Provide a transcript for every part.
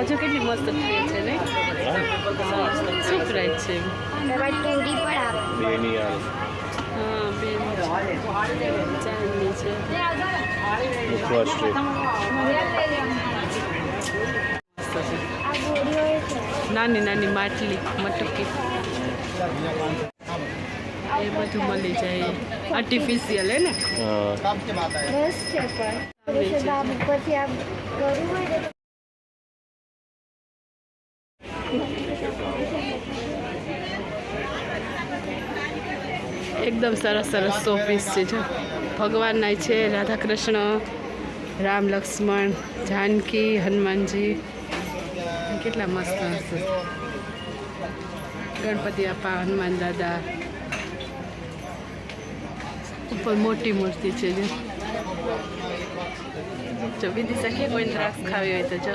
આ કેટલી મસ્ત ટ્રે છે ને શું પ્રાઇસ છે? પણ બેની હા બે ચાંદની છે. નાની નાની માટલી મટકી. એ બધું મળી જાય. આર્ટિફિશિયલ હે ને? હા. છે પણ. ઉપરથી આમ કરવું હોય એકદમ સરસ સરસ શોપીસ છે જો. ભગવાનના છે રાધા કૃષ્ણ રામ લક્ષ્મણ જાનકી હનુમાનજી. કેટલા મસ્ત હશે. ગણપતિ બાપા હનુમાન દાદા. ઉપર મોટી મૂર્તિ છે જો. જો બીજી કે કોઈ દ્રાક્ષ ખાવી હોય તો જો.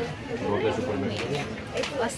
લોટસ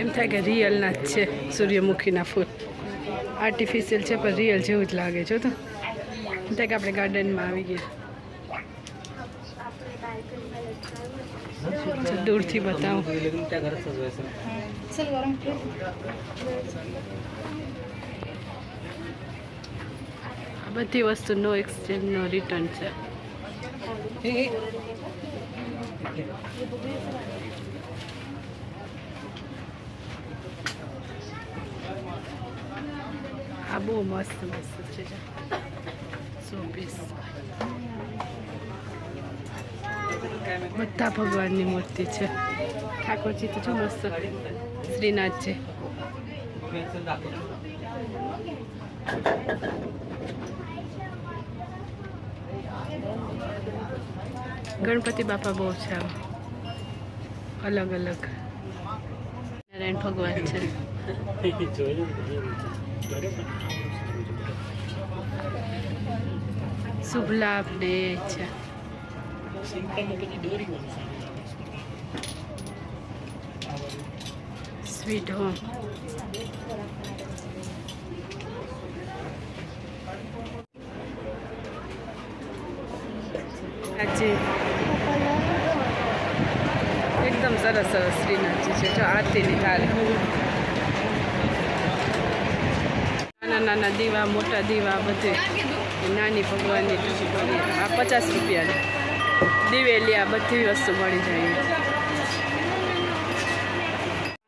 એમ થાય કે રિયલના જ છે, સૂર્યમુખીના ફૂલ. આર્ટિફિશિયલ છે, પણ રિયલ જેવું જ લાગે છે તો. એમ થાય કે આપણે ગાર્ડનમાં આવી ગયા. દૂરથી બતાવું. બધી વસ્તુ નો એક્સચેન્જ નો રિટર્ન છે. આ બહુ મસ્ત મસ્ત છે સો પીસ બધા ભગવાનની મૂર્તિ છે ઠાકોરજી તો જો મસ્ત શ્રીનાથજી ગણપતિ બાપા બહુ છે આમ અલગ અલગ નારાયણ ભગવાન છે શુભ લાભ ને સ્વીટ હોમ આજે એકદમ સરસ સરસ શ્રીનાથજી છે. જો આરતીની થાળ. નાના નાના દીવા મોટા દીવા બધે. નાની ભગવાનની આ પચાસ રૂપિયાની. દિવેલી આ બધી વસ્તુ મળી જાય.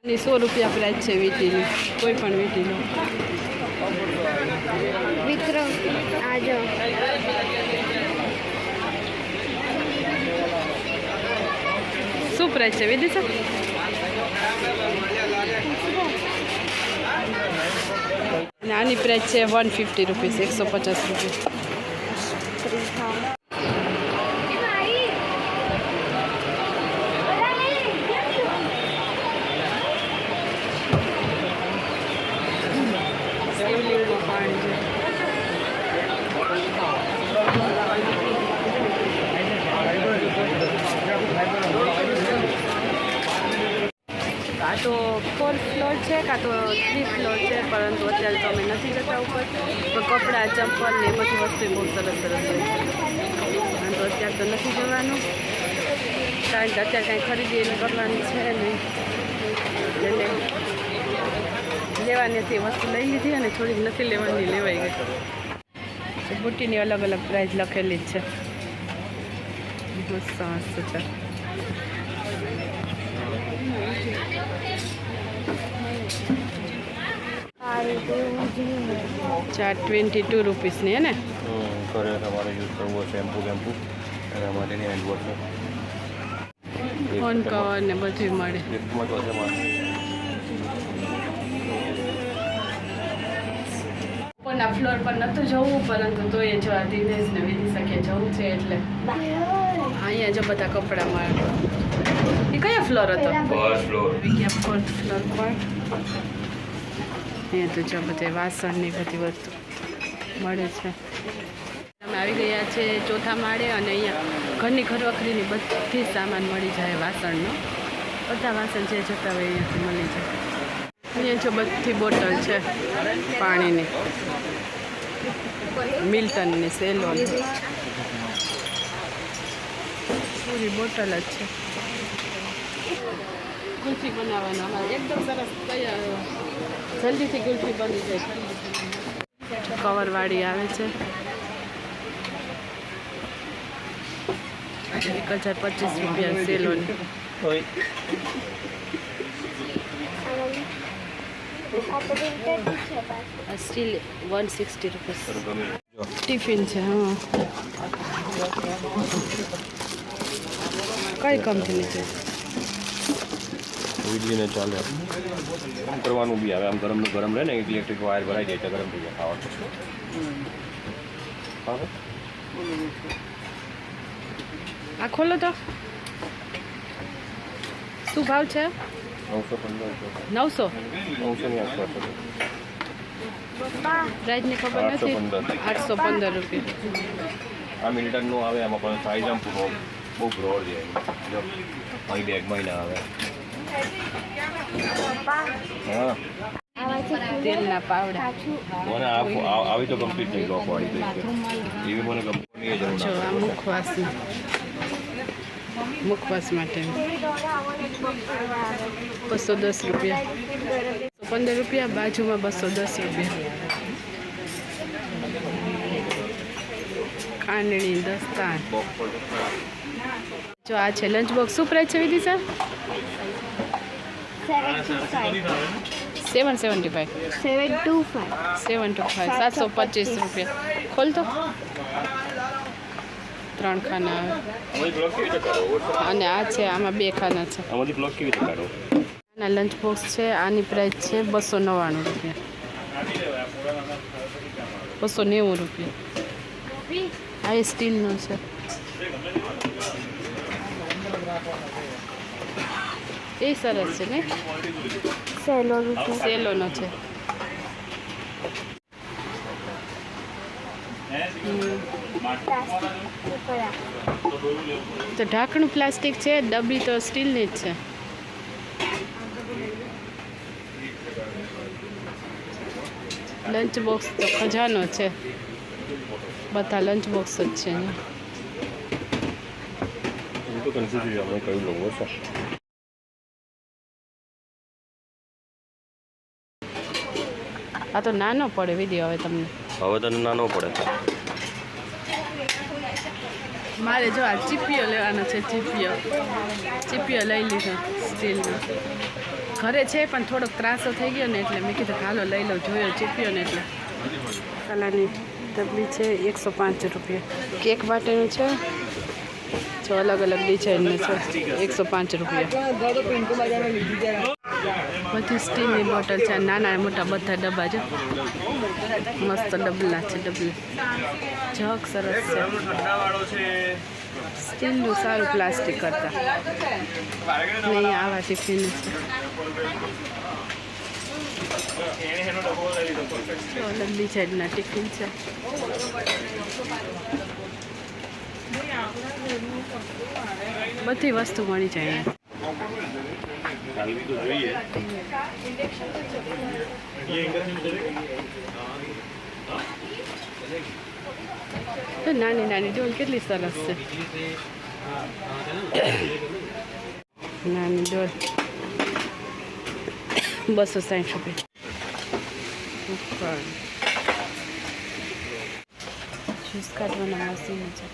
આની સો રૂપિયા પ્રાઇસ છે વીટીની. કોઈ પણ વીટીનો. વિક્રમ આજો શું પ્રાઇસ છે વિદિશા અને આની પ્રાઇસ છે વન ફિફ્ટી રૂપીસ એકસો પચાસ રૂપિયા શિવલિંગમાં પાણી છે કાં તો ફોર ફ્લોર તો ફ્લોર છે, પરંતુ અત્યારે તો અમે નથી જતા ઉપર. પણ કપડાં ચંપલ ને બધી વસ્તુ બહુ સરસ સરસ હોય છે. પરંતુ અત્યારે તો નથી જવાનું. કારણ કે અત્યારે કાંઈ ખરીદી કરવાની છે નહીં એટલે લેવાની હતી વસ્તુ લઈ લીધી અને થોડીક નથી લેવાની, લેવાઈ ગઈ. બુટ્ટીની અલગ અલગ પ્રાઇસ લખેલી જ છે. બહુ સરસ છે સારું તેવું જ નહીં ચાર ટ્વેન્ટી ટુ રૂપીસની હે ને? ઘરે તમારે યુઝ કરવો હોય શેમ્પુ બેમ્પુ એના માટેની હેન્ડ ફોન કવર ને બધું મળે. ઉપરના ફ્લોર પર નહોતું જવું પરંતુ તો એ જો આ દિનેશ ને વિધી શકે જવું છે એટલે. અહીંયા જો બધા કપડાં મળે. એ કયા ફ્લોર હતો? ફર્સ્ટ ફ્લોર ફોર્થ ફ્લોર પર. અહીંયા તો જો બધે વાસણની બધી વસ્તુ મળે છે. અમે આવી ગયા છે ચોથા માળે અને અહીંયા ઘરની ઘરવખરીની બધી સામાન મળી જાય વાસણનો. બધા વાસણ જે જતા હોય અહીંયાથી મળી જાય. અહીંયા જો બધી બોટલ છે પાણીની. મિલ્ટનની સેલોન પૂરી બોટલ જ છે. કુલ્ફી બનાવવાના એકદમ સરસ તૈયાર જલ્દીથી કુલ્ફી બની જાય. કવરવાળી આવે છે. એક હજાર પચીસ રૂપિયા સેલોની. Steel one sixty rupees tiffin છે હા. કઈ કંપની છે? વીજળીને ચાલે. આમ કરવાનું બી આવે? આમ ગરમનું ગરમ રહે ને ઇલેક્ટ્રિક વાયર ભરાઈ જાય તો ગરમ થઈ જાય ખાવાનું આ ખોલો તો. શું ભાવ છે? નવસો પંદર નવસો? નવસોની આસપાસ. પ્રાઇઝની ખબર નથી. પંદર. આઠસો પંદર રૂપિયા. આ મિલ્ટનનું આવે આમાં પણ સાઈઝ આમ પૂરો બહુ બ્રોડ છે. અહીં અહીં બેગમાં ના આવે. તેલના પાવડા. મને આવી તો કમ્પ્લીટ થઈ એવી મને જરૂર મુખવાસ. માટે. બસો દસ રૂપિયા. પંદર રૂપિયા બાજુમાં બસો દસ રૂપિયા. ખાંડણી દસ્તાન. જો આ છે લંચ બોક્સ શું પ્રાઇસ છે Vidisha seven seventy five seven two five seven two five સાતસો પચીસ રૂપિયા. ખોલ તો. ત્રણ ખાના. અને આ છે આમાં બે ખાના છે. આના લંચ બોક્સ છે આની પ્રાઇસ છે બસો નવ્વાણું રૂપિયા. બસો નેવું રૂપિયા. આ સ્ટીલનો છે. એ સરસ છે ને? સેલો રૂપિયા સેલોનો છે. હમ. તો ઢાંકણું પ્લાસ્ટિક છે ડબ્બી તો સ્ટીલની જ છે. લંચ બોક્સ તો ખજાનો છે. બધા લંચ બોક્સ જ છે આ તો નાનો પડે વીડિયો હવે તમને. હવે તને નાનો પડે મારે જો આ ચીપિયો લેવાનો છે ચીપિયો. ચીપિયો લઈ લીધો સ્ટીલનો. ઘરે છે પણ થોડોક ત્રાસો થઈ ગયો ને એટલે મેં કીધું હાલો લઈ લઉં જોયો ચીપિયો ને એટલે. કલાની ડબલી છે એકસો પાંચ રૂપિયા. કેક માટેનું છે? જો અલગ અલગ ડિઝાઇનનું છે એકસો પાંચ રૂપિયા. બધી સ્ટીલની બોટલ છે નાના મોટા બધા ડબ્બા છે. મસ્ત ડબલા છે, ડબલા. જગ સરસ છે. સ્ટીલનું સારું પ્લાસ્ટિક કરતા. નહીં આવા ટિફિન છે. લંબી સાઈડના ટિફિન છે. બધી વસ્તુ મળી જાય ચાલવી તો જોઈએ. નાની નાની ડોલ કેટલી સરસ છે. નાની ડોલ બસો સાઠ રૂપિયા. જ્યુસ કાઢવાના મશીન છે.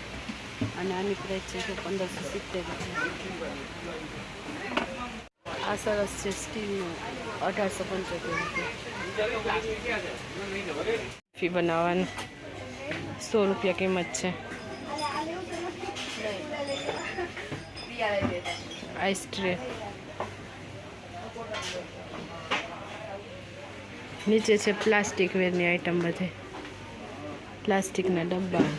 અને આની પ્રાઇસ છે જો પંદરસો સિત્તેર રૂપિયા. આ સરસ છે સ્ટીલનું અઢારસો પંચોતેર રૂપિયા ફી બનાવવાનું સો રૂપિયા કિંમત છે આઈસ ટ્રે નીચે છે પ્લાસ્ટિક વેરની આઈટમ બધે પ્લાસ્ટિકના ડબ્બા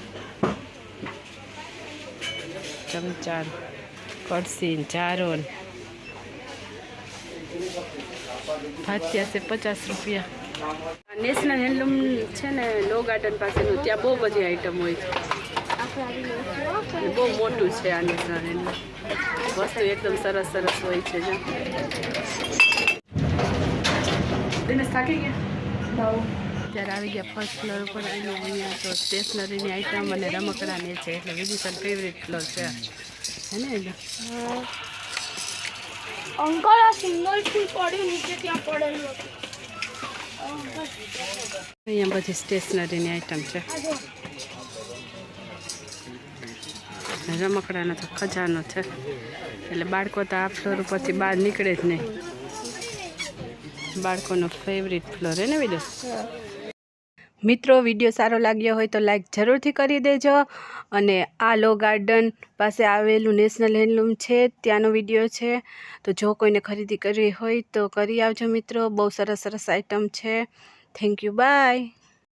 ચમચા કડસી ને ચારો ને ભાતિયા છે પચાસ રૂપિયા. નેશનલ હેન્ડલૂમ છે ને લો ગાર્ડન પાસેનું ત્યાં બહુ બધી આઈટમ હોય છે. બહુ મોટું છે આ નેશનલ હેન્ડલૂમ. વસ્તુ એકદમ સરસ સરસ હોય છે જો. દિનેશ થાકી ગયા? આવી ગયા ફર્સ્ટ ફ્લોર ઉપર અને અહીંયા તો સ્ટેશનરીની આઈટમ અને રમકડાની છે એટલે વિદિશાલ ફેવરેટ ફ્લોર છે હે ને અંકલ આ સિંગલ ફૂલ પડ્યું નીચે ત્યાં પડેલું હતું. અહીંયા બધી સ્ટેશનરીની આઈટમ છે. રમકડાનો તો ખજાનો છે. એટલે બાળકો તો આ ફ્લોર ઉપરથી બહાર નીકળે જ નહીં. બાળકોનો ફેવરિટ ફ્લોર હે ને વીડિયો? મિત્રો, વીડિયો સારો લાગ્યો હોય તો લાઈક જરૂરથી કરી દેજો. અને આ લો ગાર્ડન પાસે આવેલું નેશનલ હેન્ડલૂમ છે, ત્યાંનો વીડિયો છે. તો જો કોઈને ખરીદી કરવી હોય તો કરી આવજો મિત્રો. બહુ સરસ સરસ આઈટમ છે. Thank you bye